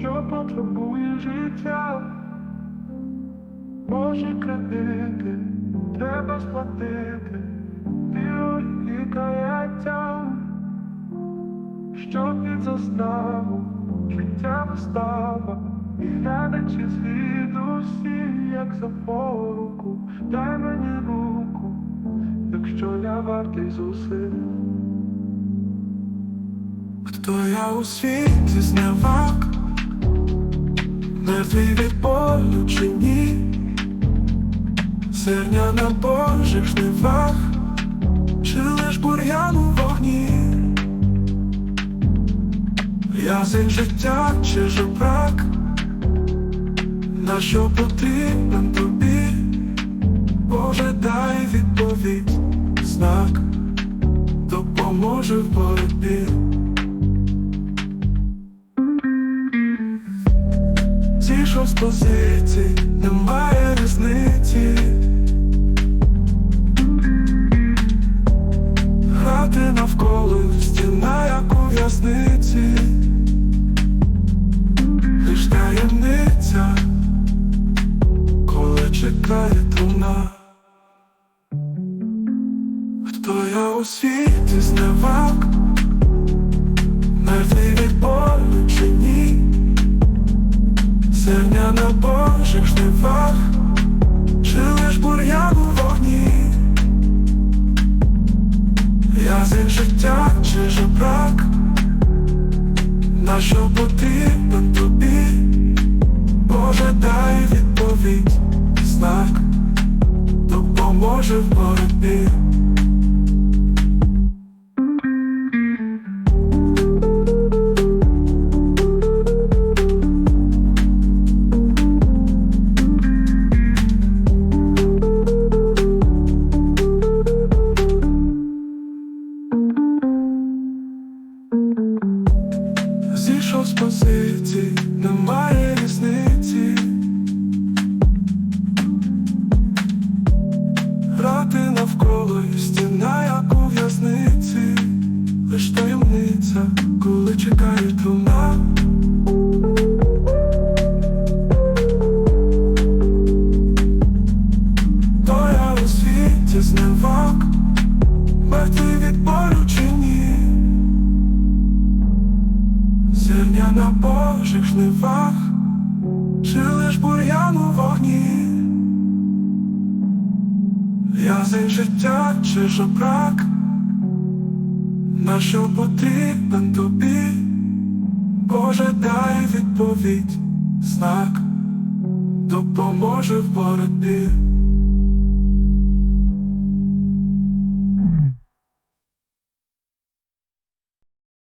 що потребує життя. Божі кредити, треба сплатити, віру і каяття, що під заставу, життя вистава, і глядачи світ усі, як за поруку, дай мені руку, якщо я вартий зусиль. Хто я у світі зневаг, мертвий від болю чи ні? Зерня на Божих жнивах, чи лиш бур'ян у вогні, Язик життя чи жебрак, на що потрібен тобі, Боже, дай відповідь, знак допоможе в боротьбі. Зійшов з позицій, немає різниці. Грати навколо стіна, як у в'язниці, лиш таємниця, коли чекає труна. Хто я у світі зневаг, мертвий Божих жнивах, чи лиш бур'ян у вогні, Язик життя чи жебрак, на що потрібен тобі, Боже, дай відповідь, знак. Допоможе в боротьбі. Зійшов з немає різниці. Грати навколо і стіна, як у в'язниці, лиш таємниця, коли чекає труна. То я у світі зневаг, мертвий від болю Зерня на Божих жнивах, чи лиш бур'ян у вогні, Язик життя чи жебрак, на що потрібен тобі, Боже, дай відповідь, знак. Допоможе в боротьбі.